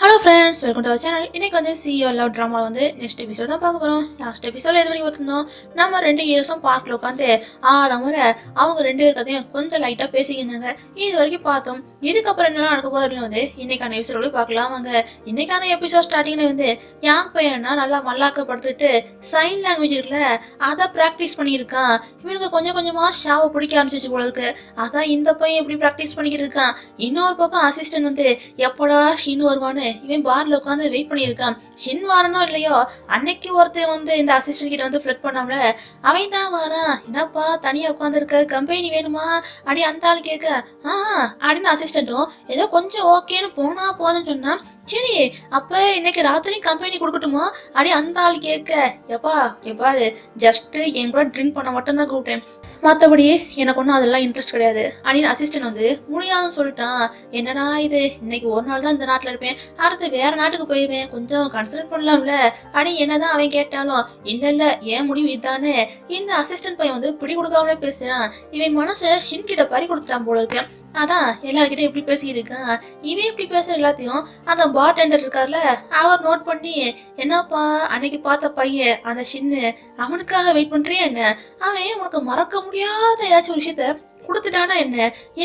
Hello friends welcome to our channel இன்னைக்கு வந்து சிஓ லவ் ட்ராமா வந்து நெக்ஸ்ட் எபிசோட் தான் பார்க்க போகிறோம் லாஸ்ட் எபிசோட எது பண்ணி பார்த்துருந்தோம்? நம்ம ரெண்டு இயர்ஸும் பார்க்கில் உட்காந்து ஆறாம் முறை அவங்க ரெண்டு பேர் கதையும் கொஞ்சம் லைட்டாக பேசிக்கிருந்தாங்க இது வரைக்கும் பார்த்தோம். இதுக்கப்புறம் என்னெல்லாம் நடக்க போகுது அப்படின்னு வந்து இன்றைக்கான எபிசோட பார்க்கலாம் வாங்க. இன்றைக்கான எபிசோட் ஸ்டார்டிங்கில் வந்து யாங் பையனா நல்லா மல்லாக்கப்படுத்துட்டு சைன் லாங்குவேஜ் இருக்குல்ல அதை ப்ராக்டிஸ் பண்ணியிருக்கான். இவனுக்கு கொஞ்சம் கொஞ்சமாக ஷாவை பிடிக்க ஆரம்பிச்சிச்சு போல இருக்கு. அதான் இந்த பையன் எப்படி ப்ராக்டிஸ் பண்ணிக்கிட்டு இருக்கான். இன்னொரு பக்கம் அசிஸ்டன்ட் வந்து எப்படா ஷின் வருவான்னு இவன் பார்ல உட்காந்து வெயிட் பண்ணியிருக்கான். ஷின் வாரனோ இல்லையோ? அன்னைக்கு ஒருத்தன் வந்து இந்த அசிஸ்டன்ட் கிட்ட வந்து ஃபிளட் பண்ணாமல அவன் தான் வாரான். என்னப்பா தனியா உட்காந்துருக்க கம்பெனி வேணுமா? அடி அந்த ஆள் கேட்க ஆ அப்படின்னு அசிஸ்டண்ட்டும் ஏதோ கொஞ்சம் ஓகேன்னு போனா போதும்னு சொன்னா சரி அப்ப இன்னைக்கு ராத்திரி கம்பெனி கொடுக்கட்டுமா? அடி அந்த ஆள் கேட்க. எப்பா எப்பாரு ஜஸ்ட் என் கூட ட்ரிங்க் பண்ண மட்டும்தான் கூப்பிட்டேன். மற்றபடி எனக்கு ஒன்றும் அதெல்லாம் இன்ட்ரெஸ்ட் கிடையாது. அப்படின்னு அசிஸ்டன்ட் வந்து முடியாதுன்னு சொல்லிட்டான். என்னடா இது? இன்னைக்கு ஒரு நாள் தான் இந்த நாட்டில் இருப்பேன். அடுத்து வேற நாட்டுக்கு போயிருவேன். கொஞ்சம் கன்சிடர் பண்ணலாம்ல. அடி என்னதான் அவன் கேட்டாலும் இல்லை இல்லை ஏன் முடிவு இதுதானே இந்த அசிஸ்டன்ட் பையன் வந்து பிடி கொடுக்காமலே பேசுறான். இவன் மனசை ஷின் கிட்ட பறி கொடுத்துட்டான் போல இருக்கேன் அதான் எல்லார்கிட்ட இப்படி பேசிக்கிட்டு இருக்கான் இவன் இப்படி பேசுற எல்லாத்தையும் அந்த பார்டெண்டர் இருக்கார்ல அவர் நோட் பண்ணி என்னப்பா அன்னைக்கு பார்த்த பையன் அந்த சின்ன அவனுக்காக வெயிட் பண்றியா என்ன? அவன் உனக்கு மறக்க முடியாத ஏதாச்சும் ஒரு விஷயத்த கொடுத்துட்டானா என்ன?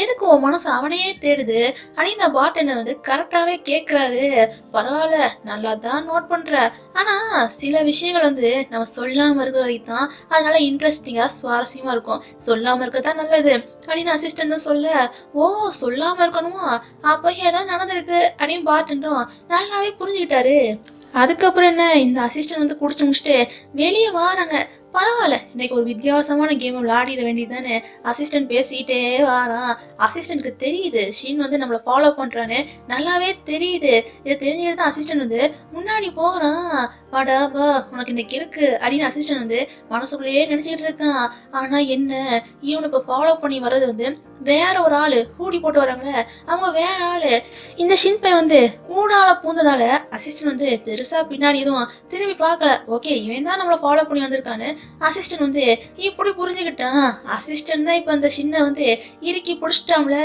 எதுக்கு உன் மனசு அவனையே தேடுது? அப்படின்னு இந்த பார்டெண்டர் வந்து கரெக்டாவே கேட்குறாரு பரவாயில்ல நல்லா தான் நோட் பண்ற. ஆனா சில விஷயங்கள் வந்து நம்ம சொல்லாம இருக்க வரைக்கும் தான் அதனால இன்ட்ரெஸ்டிங்கா சுவாரஸ்யமா இருக்கும். சொல்லாம இருக்க தான் நல்லது அப்படின்னு அசிஸ்டன்ட் சொல்ல ஓ சொல்லாமல் இருக்கணுமா? அப்போ ஏதாவது நடந்திருக்கு. அப்படின்னு பார்டெண்டரும் நல்லாவே புரிஞ்சுக்கிட்டாரு. அதுக்கப்புறம் என்ன இந்த அசிஸ்டன்ட் வந்து குடிச்சு முடிச்சுட்டு வெளியே வாராங்க பரவாயில்ல. இன்னைக்கு ஒரு வித்தியாசமான கேம் விளையாடிட வேண்டியதானே அசிஸ்டன்ட் பேசிக்கிட்டே வாரான் அசிஸ்டன்ட்க்கு தெரியுது. ஷீன் வந்து நம்மளை ஃபாலோ பண்றான்னு நல்லாவே தெரியுது. இதை தெரிஞ்சுட்டு தான் அசிஸ்டன்ட் வந்து முன்னாடி போறான் வாடா பா உனக்கு இன்னைக்கு இருக்கு அப்படின்னு அசிஸ்டன்ட் வந்து மனசுக்குள்ளேயே நினைச்சிட்டு இருக்கான். ஆனா என்ன? இவனை இப்போ ஃபாலோ பண்ணி வர்றது வந்து வேற ஒரு ஆளு. கூடி போட்டு வராங்களே. அவங்க வேற ஆளு. இந்த ஷின் பை வந்து ஊடால பூந்ததால அசிஸ்டன்ட் வந்து பெருசா பின்னாடி எதுவும் திரும்பி பார்க்கல. ஓகே இவன் தான் நம்மளை ஃபாலோ பண்ணி வந்திருக்கான்னு அசிஸ்டன்ட் வந்து இப்படி புரிஞ்சுக்கிட்டான் அசிஸ்டன்ட் தான் இப்போ அந்த சின்ன வந்து இறுக்கி பிடிச்சிட்டாம்ல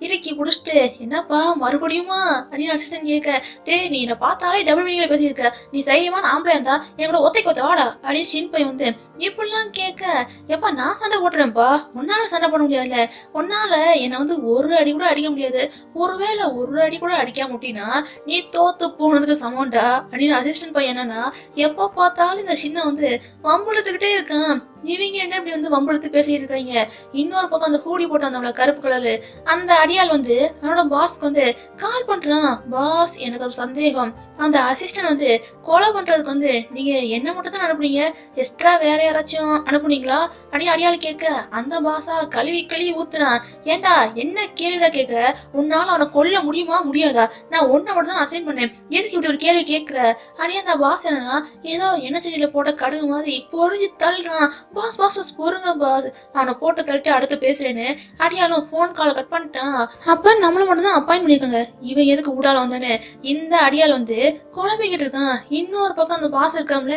இறுக்கி பிடிச்சிட்டு என்னப்பா மறுபடியுமா? அப்படின்னு அசிஸ்டன்ட் கேட்க டேய் நீ என்னை பார்த்தாலே டபுள் மீனிங்ல பேசியிருக்க. நீ தைரியமான ஆம்பளை இருந்தா என் கூட ஒத்தைக்கு ஒத்த வாடா. அப்படின்னு சின் பை வந்து இப்படிலாம் கேட்க எப்பா நான் சண்டை போட்டுறேன்ப்பா உன்னால சண்டை போட முடியாதுல்ல. உன்னால என்னை வந்து ஒரு அடி கூட அடிக்க முடியாது. ஒருவேளை ஒரு அடி கூட அடிக்காம முட்டினா நீ தோத்து போனதுக்கு சமம்டா. அப்படின்னு அசிஸ்டன்ட் பையன் என்னன்னா எப்போ பார்த்தாலும் இந்த சின்ன வந்து மம்பளத்துக்கிட்ட இருக்கான். இவங்க என்ன இப்படி வந்து வம்புழுத்து பேசிட்டு இன்னொரு பக்கம் அந்த கூடி போட்டு வந்தவங்கள கருப்பு கலரு அந்த அடியால் வந்து அவனோட பாஸ்க்கு வந்து கால் பண்றான். பாஸ் எனக்கு ஒரு சந்தேகம். அந்த அசிஸ்டன்ட் வந்து கொலை பண்றதுக்கு வந்து நீங்க என்ன மட்டும் தான் அனுப்புனீங்க? எக்ஸ்ட்ரா வேற யாராச்சும் அனுப்புனீங்களா? அப்படின்னு அடியாள் கேட்க. அந்த பாஸா கழுவி கழுவி ஊத்துறான். ஏன்டா என்ன கேள்விடா கேட்குற உன்னால அவனை கொல்ல முடியுமா முடியாதா? நான் ஒன்றை மட்டும் தான் அசைன் பண்ணேன். எதுக்கு இப்படி ஒரு கேள்வி கேட்குற அப்படியே அந்த பாஸ் என்னன்னா ஏதோ எண்ணெய் செடியில போட்ட கடுகு மாதிரி பொறிஞ்சு தள்ளுறான். பாஸ் பாஸ் பாஸ் பொறுங்க பாஸ் அவனை போட்டு தள்ளிட்டு அடுத்து பேசுறேன்னு. அடியாலும் ஃபோன் கால் கட் பண்ணிட்டான். அப்ப நம்மள மட்டும் தான் அப்பாயின் பண்ணியிருக்காங்க. இவன் எதுக்கு ஊடால வந்தானே இந்த அடியால் வந்து குழம்பிக்கிட்டு இருக்கான். இன்னொரு பக்கம் அந்த பாஸ் இருக்காம்ல.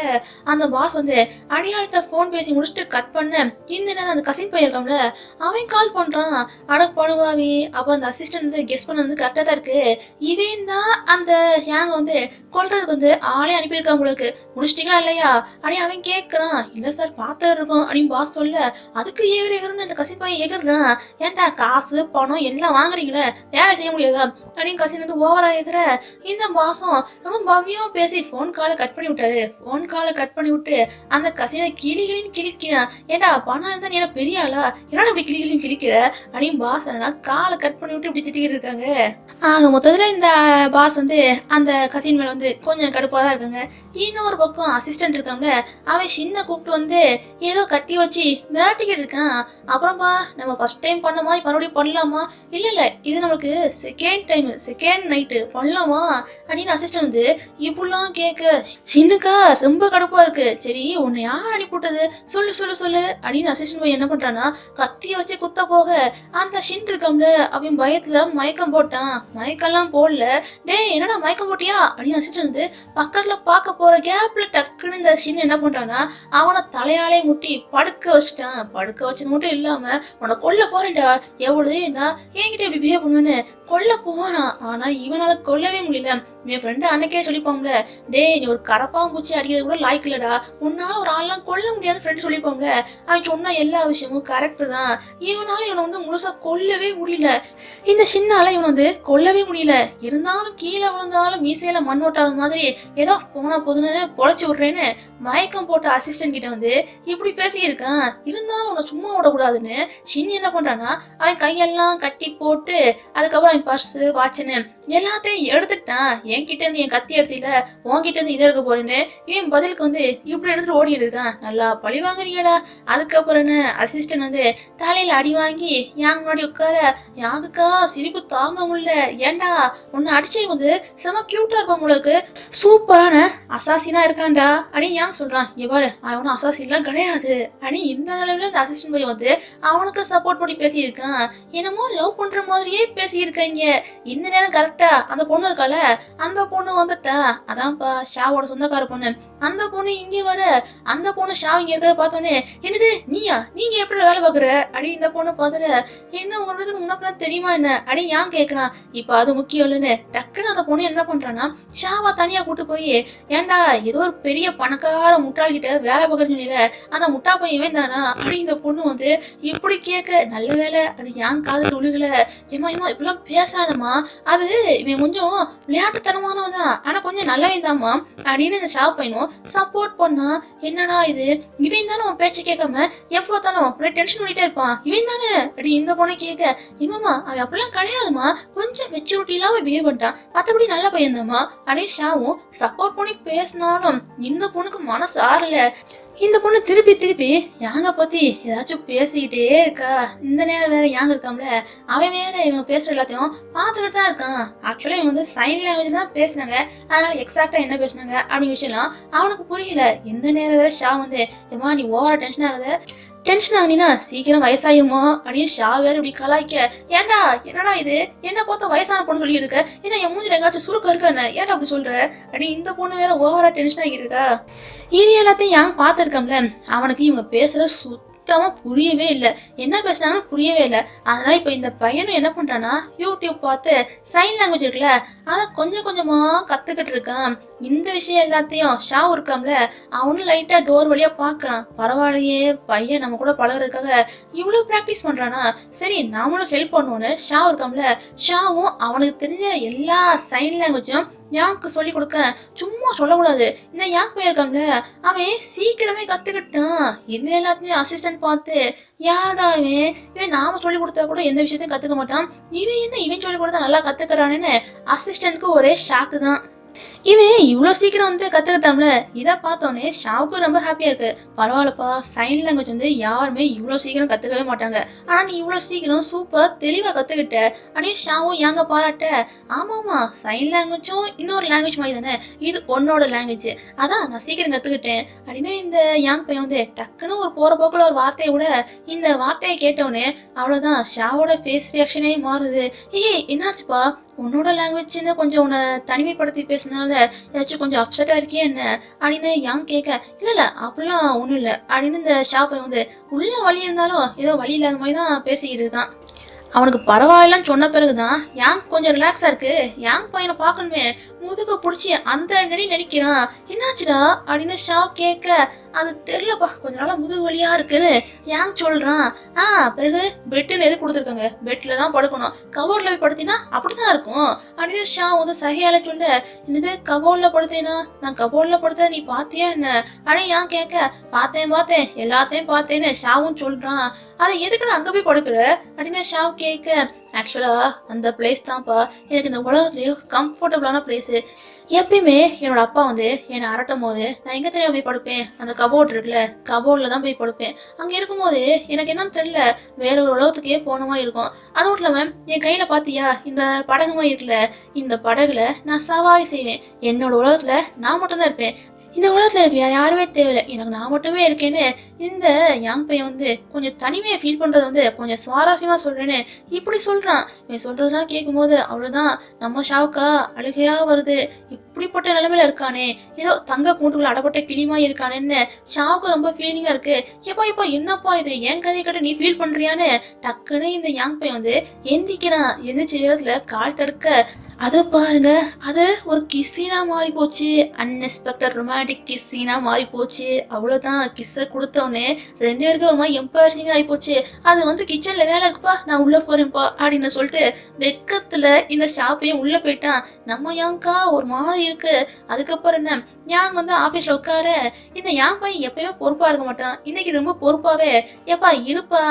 அந்த பாஸ் வந்து அடியாள்கிட்ட ஃபோன் பேசி முடிச்சுட்டு கட் பண்ண இந்த நேரம் அந்த கசின் பையன் இருக்காம்ல. அவன் கால் பண்றான். அட படுவாவி. அப்ப அந்த அசிஸ்டன்ட் வந்து கெஸ் பண்ண வந்து கரெக்டாக தான் இருக்கு. இவன் தான் அந்த ஹேங்க வந்து கொல்றதுக்கு வந்து ஆளே அனுப்பியிருக்கான் உங்களுக்கு முடிச்சிட்டீங்களா இல்லையா? அடி அவன் கேட்கறான் இல்லை சார் பார்த்து இருக்கும் அப்படின்னு பாஸ் சொல்ல அதுக்கு ஏறு ஏகர்னு அந்த கசின் பையன் ஏன்டா காசு பணம் எல்லாம் வாங்குறீங்களே? வேலை செய்ய முடியாதா? அப்படின்னு கசின் வந்து ஓவரா ஏகிற இந்த பாசம் ரொம்ப பவ்யமா பேசி ஃபோன் காலை கட் பண்ணி விட்டாரு. ஃபோன் காலை கட் பண்ணி விட்டு அந்த கசினை கிளிகளின் கிளின்னு கிழிக்கிறான் ஏண்டா பணம் இருந்தா நீ என்ன பெரிய ஆளா? என்னடா இப்படி கிளிகளின் கிழிக்கிற? அப்படின்னு பாஸ் என்னன்னா காலை கட் பண்ணி விட்டு இப்படி திட்டிக்கிட்டு இருக்காங்க. ஆக மொத்தத்துல இந்த பாஸ் வந்து அந்த கசின் மேல வந்து கொஞ்சம் கடுப்பா தான் இருக்காங்க. இன்னொரு பக்கம் அசிஸ்டன்ட் இருக்காங்கள அவன் சின்ன கூப்பிட்டு வந்து ஏதோ கட்டி வச்சு மிரட்டிக்கிட்டு இருக்கான். அப்புறம்பா நம்ம ஃபர்ஸ்ட் டைம் பண்ணமா? மறுபடியும் பண்ணலாமா? இல்லை இல்ல இது நம்மளுக்கு செகண்ட் டைம் செகண்ட் நைட்டு பண்ணலாமா? அப்படின்னு அசிஸ்டன்ட் வந்து இப்படிலாம் கேட்க சின்னுக்கா ரொம்ப கடுப்பா இருக்கு. சரி உன்னை யார் அனுப்பிவிட்டது? சொல்லு சொல்லு சொல்லு. அப்படின்னு அசிஸ்டன்ட் போய் என்ன பண்றான்னா கத்திய வச்சு குத்த போக அந்த ஷின் இருக்கம்ல அப்படின்னு பயத்துல மயக்கம் போட்டான். மயக்கம்லாம் போடல. டேய் என்னடா மயக்கம் போட்டியா? அப்படின்னு அசிஸ்டன்ட் வந்து பக்கத்துல பார்க்க போற கேப்ல டக்குன்னு இந்த ஷின் என்ன பண்றான்னா அவனை தலையாலே முட்டி படுக்க வச்சுட்டேன். படுக்க வச்சது மட்டும் இல்லாம உன்னை கொல்ல போறேன்டா. எவ்வளவு இருந்தா என்கிட்ட இப்படி பிஹேவ் பண்ணுவேன்னு கொல்ல போறான். ஆனா இவனால கொல்லவே முடியல. என் ஃப்ரெண்டு அன்னைக்கே சொல்லிப்பாங்கள டேய் நீ ஒரு கரப்பாம்பூச்சி அடிக்கிறது கூட லாய்க்கு இல்லடா. உன்னால ஒரு ஆள்லாம் கொல்ல முடியாது ஃப்ரெண்டு சொல்லிப்பாங்கள அவன் சொன்ன எல்லா விஷயமும் கரெக்டு தான். இவனால இவனை வந்து முழுசா கொல்லவே முடியல. இந்த சின்னால இவன் வந்து கொல்லவே முடியல. இருந்தாலும் கீழே விழுந்தாலும் மீசையில மண் ஓட்டாத மாதிரி ஏதோ போனா போதுன்னு பொழைச்சி விடுறேன்னு மயக்கம் போட்ட அசிஸ்டன்ட் கிட்ட வந்து இப்படி பேசியிருக்கான். இருந்தாலும் உன்னை சும்மா விடக்கூடாதுன்னு ஷின் என்ன பண்றான்னா அவன் கையெல்லாம் கட்டி போட்டு அதுக்கப்புறம் அவன் பர்ஸு வாட்சுன்னு எல்லாத்தையும் எடுத்துட்டான் என்கிட்ட இருந்து என் கத்தி எடுத்தில உன்கிட்ட இருந்து இதை எடுக்க போறேன்னு இவன் பதிலுக்கு வந்து இப்படி எடுத்துட்டு ஓடிட்டு இருக்கான். நல்லா பழி வாங்குறீங்கடா. அதுக்கப்புறம் என்ன? அசிஸ்டன்ட் வந்து தலையில அடி வாங்கி யாங்க முன்னாடி உட்கார யாருக்கா சிரிப்பு தாங்க முடியல. ஏண்டா உன்னை அடிச்சே வந்து செம கியூட்டா இருப்பான் உங்களுக்கு சூப்பரான அசாசினா இருக்கான்டா. அப்படின்னு ஏன் சொல்றான்? எவ்வாறு அவனும் அசாசின்லாம் கிடையாது. அப்படின்னு இந்த நிலையில இந்த அசிஸ்டன்ட் போய் வந்து அவனுக்கு சப்போர்ட் பண்ணி பேசியிருக்கான். என்னமோ லவ் பண்ற மாதிரியே பேசியிருக்காங்க. இந்த நேரம் கரெக்ட் அந்த பொண்ணு இருக்கால அந்த பொண்ணு வந்துட்டா. அதான்ப்பா ஷாவோட சொந்தக்கார பொண்ணு. அந்த பொண்ணு இங்கே வர அந்த பொண்ணு ஷாவ் இங்க இருக்கிறத பார்த்தோன்னே என்னது நீயா? நீங்க எப்படி வேலை பாக்குற அடி இந்த பொண்ணு பாத்துற என்ன உங்களுக்கு முன்னப்பெல்லாம் தெரியுமா என்ன? அடி ஏன் கேக்குறான்? இப்ப அது முக்கியம் இல்லைன்னு டக்குன்னு அந்த பொண்ணு என்ன பண்றான்னா ஷாவா தனியா கூட்டு போய் ஏன்டா ஏதோ ஒரு பெரிய பணக்கார முட்டாள்கிட்ட வேலை பார்க்குறேன்னு சொன்னீல அந்த முட்டா பையன் இவன் தானா அப்படி இந்த பொண்ணு வந்து இப்படி கேட்க நல்ல வேலை அது ஏன் காதல் உழுகல ஏமா ஏமா இப்படிலாம் பேசாதம்மா. அது இவன் கொஞ்சம் விளையாட்டுத்தனமானவன் தான் ஆனா கொஞ்சம் நல்லவன் தான்மா அப்படின்னு இந்த ஷாப் பையனும் சப்போர்ட் பண்ணா என்னடா இது? இவன் தானே உன் பேச்சை கேட்காம எப்போ தானே அப்படியே டென்ஷன் பண்ணிட்டே இருப்பான்? இவன் தானே? அப்படி இந்த பொண்ணு கேட்க. இவமா அவன் அப்படிலாம் கிடையாதுமா. கொஞ்சம் மெச்சூரிட்டி இல்லாம பிஹேவ் பண்ணிட்டான். மற்றபடி நல்ல பையன் தான்மா அப்படியே ஷாவும் சப்போர்ட் பண்ணி பேசினாலும் இந்த பொண்ணுக்கு மனசு ஆறல. இந்த பொண்ணு திருப்பி திருப்பி யாங்க பத்தி ஏதாச்சும் பேசிக்கிட்டே இருக்கா? இந்த நேரம் வேற யாங்க இருக்காம்ல? அவன் வேற இவங்க பேசுற எல்லாத்தையும் பார்த்துக்கிட்டு தான் இருக்கான். ஆக்சுவலா இவங்க வந்து சைன் லாங்குவேஜ் தான் பேசுனாங்க. அதனால எக்ஸாக்டா என்ன பேசுனாங்க அப்படிங்கிற விஷயம்லாம் அவனுக்கு புரியல. இந்த நேரம் வேற ஷா வந்து ஏமா நீ ஓவர டென்ஷன் ஆகுது. டென்ஷன் ஆகுனீனா சீக்கிரம் வயசாயிருமா? அப்படின்னு ஷா வேற இப்படி கலாய்க்க. ஏன்டா என்னடா இது? என்ன பார்த்தா வயசான பொண்ணு சொல்லி இருக்க என்ன என் மூஞ்சில எங்காச்சும் சுருக்கம் இருக்கா ஏன்டா அப்படி சொல்ற? அப்படி இந்த பொண்ணு வேற ஓவரா டென்ஷன் ஆகிருக்கா இது எல்லாத்தையும் ஏன் பார்த்துருக்கோம்ல? அவனுக்கு இவங்க பேசுற சுத்தமா புரியவே இல்லை. என்ன பேசுனாங்கன்னு புரியவே இல்லை. அதனால இப்போ இந்த பையனும் என்ன பண்றானா யூடியூப் பார்த்து சைன் லாங்குவேஜ் இருக்குல்ல அதை கொஞ்சம் கொஞ்சமா கத்துக்கிட்டு இருக்கான். இந்த விஷயம் எல்லாத்தையும் ஷா இருக்காம்ல அவனும் லைட்டா டோர் வழியா பாக்குறான். பரவாயில்லையே பையன் நம்ம கூட பழகுறதுக்காக இவ்வளவு ப்ராக்டிஸ் பண்றானா? சரி நாமளும் ஹெல்ப் பண்ணுவோன்னு ஷா இருக்காம்ல ஷாவும் அவனுக்கு தெரிஞ்ச எல்லா சைன் லாங்குவேஜும் யாக்கு சொல்லி கொடுக்க சும்மா சொல்லக்கூடாது. இந்த யாக் போயிருக்காம்ல அவன் சீக்கிரமே கத்துக்கிட்டான். இது எல்லாத்தையும் அசிஸ்டன்ட் பார்த்து யாரடா இவன்? இவன் நாம சொல்லி கொடுத்தா கூட எந்த விஷயத்தையும் கத்துக்க மாட்டான். இவன் என்ன இவன் சொல்லி கொடுத்தா நல்லா கத்துக்கிறானுன்னு அசிஸ்டன்ட்க்கு ஒரே ஷாக்கு தான். இவன் இவ்வளோ சீக்கிரம் வந்து கற்றுக்கிட்டோம்ல இதை பார்த்தோன்னே ஷாவுக்கும் ரொம்ப ஹாப்பியாக இருக்கு. பரவாயில்லப்பா சைன் லாங்குவேஜ் வந்து யாருமே இவ்வளோ சீக்கிரம் கற்றுக்கவே மாட்டாங்க. ஆனால் நீ இவ்வளோ சீக்கிரம் சூப்பராக தெளிவாக கற்றுக்கிட்ட அடே ஷாவும் ஏங்க பாராட்ட? ஆமாம்மா சைன் லாங்குவேஜும் இன்னொரு லாங்குவேஜ் மாதிரி தானே? இது உன்னோட லாங்குவேஜ் அதான் நான் சீக்கிரம் கற்றுக்கிட்டேன் அப்படின்னு இந்த யாங் பையன் வந்து டக்குன்னு ஒரு போகிற போக்கில் ஒரு வார்த்தையை விட இந்த வார்த்தையை கேட்டவுடனே அவ்வளோதான் ஷாவோட ஃபேஸ் ரியாக்ஷனே மாறுது. ஏய் என்னாச்சுப்பா? உன்னோட லாங்குவேஜ்னு கொஞ்சம் உன்னை தனிமைப்படுத்தி பேசினால ஏதாச்சும் கொஞ்சம் அப்செட்டாக இருக்கியே என்ன? அப்படின்னு ஏன் கேட்க இல்லை இல்லை அப்படிலாம் ஒன்றும் இல்லை. அப்படின்னு இந்த ஷாப்பை வந்து உள்ள வழி இருந்தாலும் ஏதோ வழி இல்லாத மாதிரி தான் பேசிக்கிட்டு இருக்கான். அவனுக்கு பரவாயில்லன்னு சொன்ன பிறகுதான் யாங் கொஞ்சம் ரிலாக்ஸா இருக்கு? யாங் பையனை பார்க்கணுமே? முதுக பிடிச்சி அந்த நடி நடிக்கிறான். என்னாச்சுடா? அப்படின்னு ஷாப் கேட்க அது தெரிலப்பா கொஞ்ச நாளா முதுகு வலியாக இருக்குன்னு ஏன் சொல்றான்? ஆ பிறகு பெட்டுன்னு எது கொடுத்துருக்காங்க? பெட்ல தான் படுக்கணும். கபோர்ட்ல போய் படுத்தினா அப்படிதான் இருக்கும். அப்படின்னு ஷா வந்து சகையால சொல்ல என்னது கபோர்ட்ல படுத்தேனா? நான் கபோர்ட்ல படுத்த நீ பாத்தியா என்ன? அப்படின்னு ஏன் கேட்க? பார்த்தேன் பார்த்தேன். எல்லாத்தையும் பார்த்தேன்னு ஷாவும் சொல்றான். அதை எதுக்கு அங்க போய் படுக்கிற? அப்படின்னு ஷாவ் கேட்க ஆக்சுவலா அந்த பிளேஸ் தான்ப்பா. எனக்கு இந்த உலகத்துலயே கம்ஃபர்டபுளான பிளேஸ் எப்பயுமே என்னோட அப்பா வந்து என்னை அரட்டும் போது நான் எங்க தெரியாம போய் படுப்பேன்? அந்த கபோர்ட் இருக்குல்ல கபோர்ட்ல தான் போய் படுப்பேன். அங்க இருக்கும்போது எனக்கு என்னன்னு தெரியல வேற ஒரு உலகத்துக்கே போனமா இருக்கும். அது மட்டும் இல்லாம என் கையில பாத்தியா இந்த படகு மாதிரி இருக்குல்ல இந்த படகுல நான் சவாரி செய்வேன். என்னோட உலகத்துல நான் மட்டும்தான் இருப்பேன். இந்த உலகத்தில் எனக்கு வேறு யாருமே தேவையில்லை. எனக்கு நான் மட்டுமே இருக்கேன்னு இந்த யாங் பையன் வந்து கொஞ்சம் தனிமையை ஃபீல் பண்ணுறது வந்து கொஞ்சம் சுவாரஸ்யமாக சொல்கிறேன்னு இப்படி சொல்கிறான் இவன் சொல்கிறதுலாம் கேட்கும்போது அவ்வளோதான் நம்ம ஷாவுக்கா அழுகையாக வருது. இப்படிப்பட்ட நிலைமையில இருக்கானே. ஏதோ தங்க கூண்டுக்குள்ள அடப்பட்ட கிளிமா இருக்கானேன்னு ஷாவுக்கு ரொம்ப ஃபீலிங்கா இருக்கு. எப்பா இப்போ என்னப்பா இது? என் கதை கிட்ட நீ ஃபீல் பண்றியான்னு டக்குன்னு இந்த யாங் பையன் வந்து எந்திக்கிறான். எந்திரிச்ச வேகத்துல கால் தடுக்க அது பாருங்க அது ஒரு கிஸ்ஸினா மாறி போச்சு. அன்எக்ஸ்பெக்டட் ரொமான்டிக் கிஸ்ஸினா மாறி போச்சு. அவ்வளோதான் கிஸ்ஸை கொடுத்தோடனே ரெண்டு பேருக்கும் ஒரு மாதிரி எம்பாரிசிங் ஆகி போச்சு. அது வந்து கிச்சனில் வேலை இருக்குப்பா நான் உள்ளே போகிறேன்ப்பா அப்படின்னு சொல்லிட்டு வெக்கத்தில் இந்த ஷாப்பையும் உள்ளே போயிட்டான். நம்ம யாங்கா ஒரு மாதிரி இருக்கு. அதுக்கப்புறம் என்ன? யாங் வந்து ஆஃபீஸில் உட்கார இந்த யாங் பையன் எப்பயுமே பொறுப்பாக இருக்க மாட்டான். இன்னைக்கு ரொம்ப பொறுப்பாகவே ஏப்பா இருப்பா?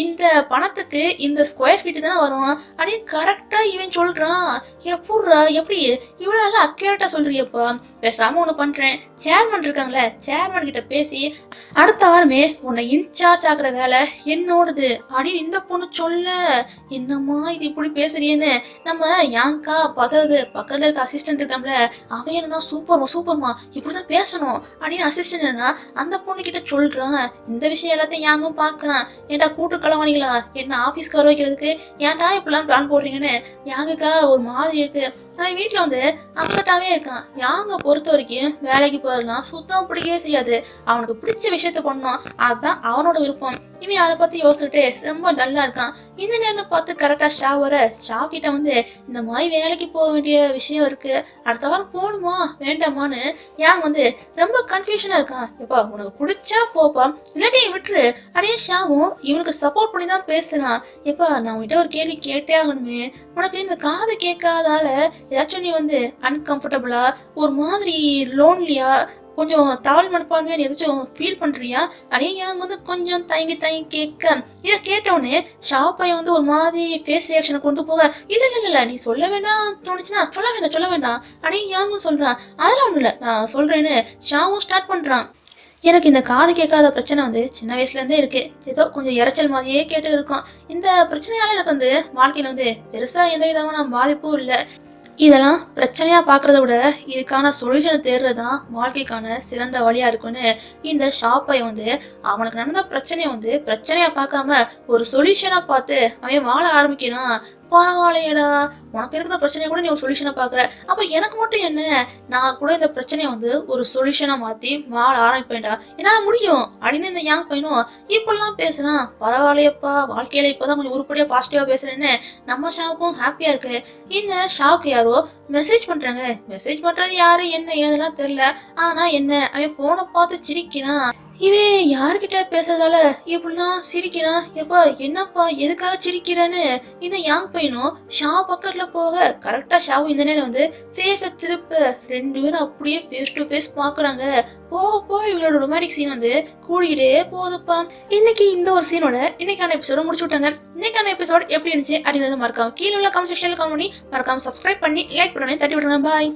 இந்த பணத்துக்கு இந்த ஸ்கொயர் ஃபீட்டு தானே வரும் அப்படின்னு கரெக்டாக இவன் சொல்கிறான் எப்பட்றா எப்படி? இவ்வளோ நல்லா அக்யூரேட்டாக சொல்கிறியப்பா பேசாமல் ஒன்று பண்ணுறேன் சேர்மன் இருக்காங்களே சேர்மன் கிட்ட பேசி அடுத்த வாரமே உன்னை இன்சார்ஜ் ஆகிற வேலை என்னோடது அப்படின்னு இந்த பொண்ணு சொல்ல. என்னம்மா இது இப்படி பேசுறியேன்னு நம்ம யாங்கா பதறது பக்கத்தில் இருக்க அசிஸ்டன்ட் இருக்காம்ல அவன் என்னன்னா சூப்பர்மா சூப்பர்மா இப்படிதான் பேசணும் அப்படின்னு அசிஸ்டன் என்னன்னா அந்த பொண்ணு கிட்ட சொல்றான். இந்த விஷயம் எல்லாத்தையும் யாங்கும் பாக்குறான்? ஏன்டா கூட்டு கலவாணிகளா என்ன ஆபீஸ்க்கு வர வைக்கிறதுக்கு? ஏன்டா இப்பெல்லாம் பிளான் போடுறீங்கன்னு? யாங்குக்கா ஒரு மாதிரி இருக்கு. அவன் வீட்டில் வந்து அப்செட்டாகவே இருக்கான். யாங்க பொறுத்த வரைக்கும் வேலைக்கு போகலாம் சுத்தம் பிடிக்கவே செய்யாது. அவனுக்கு பிடிச்ச விஷயத்த பண்ணணும் அதுதான் அவனோட விருப்பம். இவன் அதை பற்றி யோசிச்சுட்டு ரொம்ப டல்லாக இருக்கான். இந்த நேரம் பார்த்து கரெக்டாக ஷா வர ஷா கிட்ட வந்து இந்த மாதிரி வேலைக்கு போக வேண்டிய விஷயம் இருக்கு. அடுத்த வாரம் போகணுமா? வேண்டாமான்னு யாங் வந்து ரொம்ப கன்ஃபியூஷனாக இருக்கான். எப்பா உனக்கு பிடிச்சா போப்பா. இல்லாட்டி விட்டுரு. அப்படியே ஷாவும் இவனுக்கு சப்போர்ட் பண்ணி தான் பேசுகிறான் எப்பா நான் உன்கிட்ட ஒரு கேள்வி கேட்டே ஆகணுமே. உனக்கு இந்த காது கேட்காதால ஏதாச்சும் நீ வந்து அன்கம்ஃபர்டபுளா ஒரு மாதிரி லோன்லியா கொஞ்சம் தாழ் மனப்பான்மையா நீ ஏதாச்சும் ஃபீல் பண்றியா? அப்படியே அங்க வந்து கொஞ்சம் தயங்கி தயங்கி கேட்க. இதை கேட்டவுடனே ஷாப்பை வந்து ஒரு மாதிரி ஃபேஸ் ரியாக்ஷனை கொண்டு போக. இல்ல இல்ல இல்ல நீ சொல்ல வேண்டாம் தோணுச்சுன்னா சொல்ல வேண்டாம் சொல்ல வேண்டாம் அப்படியே யாங்கும் சொல்றான் அதெல்லாம் ஒண்ணும் இல்ல நான் சொல்றேன்னு ஷாவும் ஸ்டார்ட் பண்றான். எனக்கு இந்த காது கேட்காத பிரச்சனை வந்து சின்ன வயசுல இருந்தே இருக்கு. ஏதோ கொஞ்சம் இரைச்சல் மாதிரியே கேட்டு இருக்கும். இந்த பிரச்சனையால எனக்கு வந்து வாழ்க்கையில வந்து பெருசா எந்த விதமான பாதிப்பும் இல்லை. இதெல்லாம் பிரச்சனையா பார்க்குறத விட இதுக்கான சொல்யூஷனை தேடுறது தான் வாழ்க்கைக்கான சிறந்த வழியா இருக்கும்னு இந்த ஷாப்பை வந்து அவனுக்கு நடந்த பிரச்சனையை வந்து பிரச்சனையா பார்க்காம ஒரு சொல்யூஷனா பார்த்து அவன் வாழ ஆரம்பிக்கணும் பரவாயில்லையடா உனக்கு இருக்கிற பிரச்சனையை கூட நீ ஒரு சொல்யூஷனை பார்க்குற அப்போ எனக்கு மட்டும் என்ன? நான் கூட இந்த பிரச்சனையை வந்து ஒரு சொல்யூஷனாக மாற்றி வாழ ஆரம்பிப்பேன்டா. என்னால் முடியும். அப்படின்னு இந்த யாங் பையனும் இப்படிலாம் பேசுனா பரவாயில்லையப்பா வாழ்க்கையில இப்போதான் கொஞ்சம் உருப்படியாக பாசிட்டிவாக பேசுகிறேன்னு நம்ம ஷாவுக்கும் ஹாப்பியாக இருக்கு. இந்த ஷாவுக்கு யாரோ மெசேஜ் பண்ணுறாங்க மெசேஜ் பண்ணுறது யாரு என்ன ஏதெல்லாம் தெரில ஆனால் என்ன அவன் ஃபோனை பார்த்து சிரிக்கிறான். இவன் யார்கிட்ட பேசுறதால இப்படிலாம் சிரிக்கிறான்? எப்பா என்னப்பா எதுக்காக சிரிக்கிறேன்னு? இந்த யாங் பையனும் ஷா பக்கத்துல போக. கரெக்டா ஷாவும் இந்த நேரம் வந்து ஃபேஸை திருப்ப. ரெண்டு பேரும் அப்படியே ஃபேஸ் டு ஃபேஸ் பாக்குறாங்க போக போக இவங்களோட ரொமான்டிக் சீன் வந்து கூடிக்கிட்டே போகுதுப்பா. இன்னைக்கு இந்த ஒரு சீனோட இன்னைக்கான எபிசோட முடிச்சு விட்டாங்க. இன்னைக்கான எபிசோட் எப்படி இருந்துச்சு அப்படின்றத மறக்காம கீழே உள்ள கமெண்ட் செக்ஷன்ல கமெண்ட் பண்ணி மறக்காம சப்ஸ்கிரைப் பண்ணி லைக் பண்ணி தட்டி விடுங்க பாய்